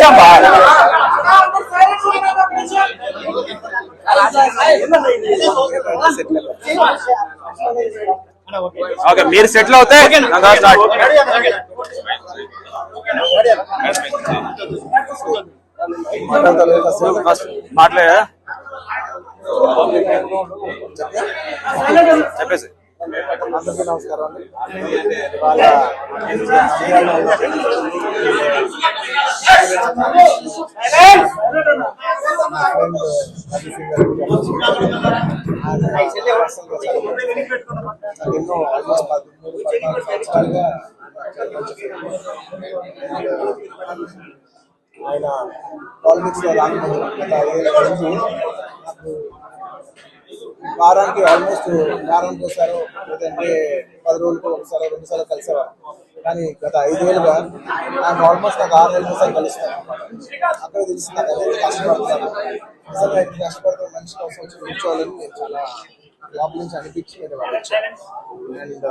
నిమిషం బా ఓకే మీరు సెటిల్ అవుతే స్టార్ట్ మాట్లాడా చెప్పేసి. అందరికీ నమస్కారం అండి. వాళ్ళ ఎన్నో ఆల్మోస్ట్ పద్నాలుగు సంవత్సరాలుగా ఆయన పాలిటిక్స్లో గత ఐదేళ్ళ నుంచి వారానికి ఆల్మోస్ట్ వారానికి ఒకసారి లేదంటే పది రోజులకు ఒకసారి రెండు సార్లు కలిసేవారు. కానీ గత ఐదు వేలుగా నాకు ఆల్మోస్ట్ నాకు ఆరు నెలలు ఒకసారి కలుస్తాను అక్కడ తెలిసి నాకు ఎంత కష్టపడుతున్నాను నిజంగా ఎంత కష్టపడుతున్న మనిషి కోసం వచ్చి కూర్చోవాలని నేను చాలా లోపల నుంచి అనిపించి వాళ్ళు అండ్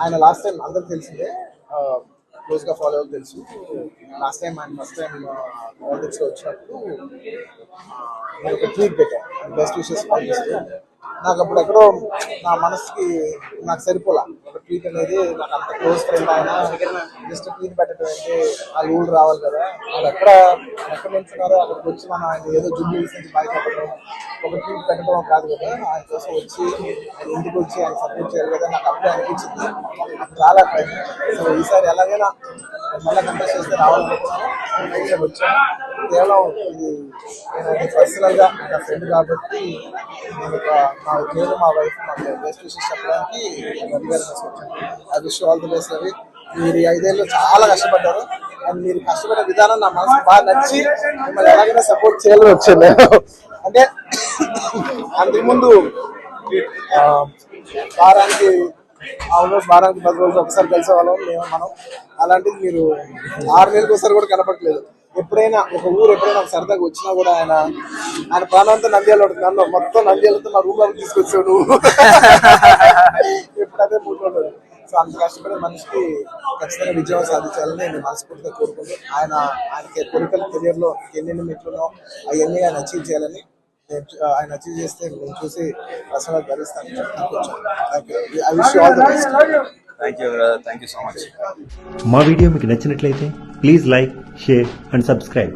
ఆయన లాస్ట్ టైం అందరికి తెలిసిందే. క్లోజ్గా ఫాలో అవ్వాలి తెలుసు. లాస్ట్ టైం ఆయన ఫస్ట్ టైం పాలిటిక్స్లో వచ్చినప్పుడు నేను ఒక ట్వీట్ పెట్టాను బెస్ట్ విషెస్ పంపిస్తూ నాకు అప్పుడు ఎక్కడో నా మనసుకి నాకు సరిపోలా. ఒక ట్వీట్ అనేది నాకు అంత క్లోజ్ ఫ్రెండ్ ఆయన జస్ట్ ట్వీట్ పెట్టడం అంటే ఆ ఊళ్ళు రావాలి కదా. వాళ్ళు ఎక్కడ ఎక్కడ నుంచున్నారో అక్కడికి వచ్చి మనం ఆయన ఏదో జుమ్మి నుంచి బయటపడడం ఒక ట్వీట్ పెట్టడం కాదు కదా. ఆయన కోసం వచ్చి ఆయన ఇంటికి వచ్చి ఆయన సపోర్ట్ చేయాలి కదా. నాకు అప్పుడే అనిపించింది. నాకు చాలా సో ఈసారి ఎలాగైనా మళ్ళీ కంటెస్ట్ చేస్తే రావాలనుకున్నాను వచ్చాను. కేవలం ఇది నేను పర్సనల్గా నా ఫ్రెండ్ కాబట్టి నేను ఒక మా నేను మా వైఫ్ మాకు బెస్ట్ విషెస్ చెప్పడానికి రవి గారు వచ్చాను I wish all the best Ravi మీరు ఐదేళ్ళు చాలా కష్టపడ్డారు. అండ్ మీరు కష్టపడే విధానం నా మనసు బాగా నచ్చి మిమ్మల్ని ఎలాగైనా సపోర్ట్ చేయాలని వచ్చాను నేను అంటే అంతకుముందు వారానికి ఆల్మోస్ట్ వారానికి పది రోజులు ఒకసారి కలిసే వాళ్ళం మేము మనం. అలాంటిది మీరు ఆరు నెలలకు ఒకసారి కూడా కనపట్లేదు ఎప్పుడైనా ఒక ఊరు ఎప్పుడైనా ఒక సరదాగా వచ్చినా కూడా ఆయన ఆయన ప్రాణంతో నంద్యాల ఉంటుంది. నన్ను మొత్తం నంద్యాలతో నా రూమ్లోకి తీసుకొచ్చాడు ఎప్పుడైతే ఎప్పుడు అదే మూడు సో అంత కష్టపడే మనిషికి ఖచ్చితంగా విజయం సాధించాలని నేను మనస్ఫూర్తిగా కోరుకుంటూ ఆయన ఆయనకి పొలిటికల్ కెరియర్లో ఎన్నెన్ని మెట్లునో అవన్నీ ఆయన అచీవ్ చేయాలని నేను ఆయన అచీవ్ చేస్తే నేను చూసి personal భరిస్తాను I wish all the best thank you thank you so much మా వీడియో మీకు నచ్చినట్లయితే please like share and subscribe.